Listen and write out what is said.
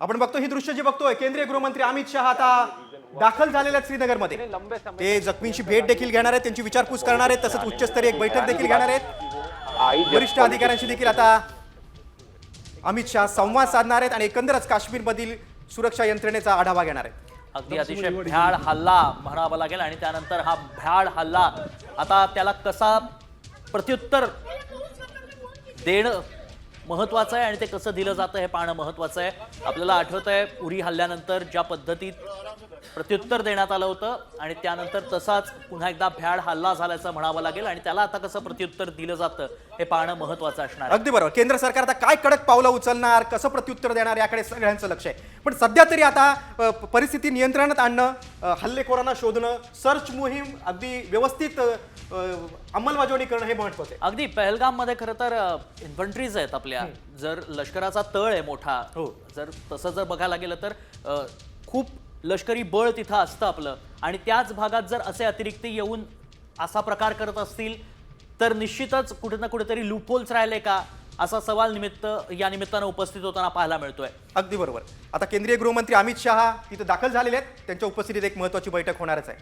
आपण बघतो ही दृश्य जी बघतोय केंद्रीय गृहमंत्री अमित शहा आता दाखल झालेल्या श्रीनगरमध्ये. ते जखमींची भेट देखील घेणार आहेत त्यांची विचारपूस करणार आहेत तसंच उच्चस्तरीय एक बैठक देखील घेणार आहेत. वरिष्ठ अधिकाऱ्यांशी देखील आता अमित शहा संवाद साधणार आहेत आणि एकंदरच काश्मीरमधील सुरक्षा यंत्रणेचा आढावा घेणार आहेत. अगदी अतिशय भ्याड हल्ला म्हणावा लागेल आणि त्यानंतर हा भ्याड हल्ला आता त्याला कसा प्रत्युत्तर देणं महत्वाचं आहे आणि ते कसं दिलं जातं हे पाहणं महत्वाचं आहे. आपल्याला आठवत आहे उरी हल्ल्यानंतर ज्या पद्धतीत प्रत्युत्तर देण्यात आलं होतं आणि त्यानंतर तसाच पुन्हा एकदा भ्याड हल्ला झाल्याचं म्हणावं लागेल आणि त्याला आता कसं प्रत्युत्तर दिलं जातं हे पाहणं महत्वाचं असणार अगदी बरोबर. केंद्र सरकार आता काय कडक पावलं उचलणार कसं प्रत्युत्तर देणार याकडे सगळ्यांचं लक्ष आहे. पण सध्या तरी आता परिस्थिती नियंत्रणात आणणं हल्लेखोरांना शोधणं सर्च मोहीम अगदी व्यवस्थित अंमलबजावणी करणं हे महत्वाचं आहे. अगदी पहलगाममध्ये खरं तर इन्फंट्रीज आहेत आपल्या जर लष्कराचा तळ आहे मोठा हो. जर तसं जर बघायला गेलं तर अ, खूप लष्करी बळ तिथं असतं आपलं. आणि त्याच भागात जर असे अतिरिक्त येऊन असा प्रकार करत असतील तर निश्चितच कुठे ना कुठेतरी लूपहोल्स राहिले का? असा सवाल निमित्त या निमित्तानं उपस्थित होताना पाहायला मिळतोय. अगदी बरोबर. आता केंद्रीय गृहमंत्री अमित शहा तिथे दाखल झालेले आहेत. त्यांच्या उपस्थितीत एक महत्वाची बैठक होणारच आहे.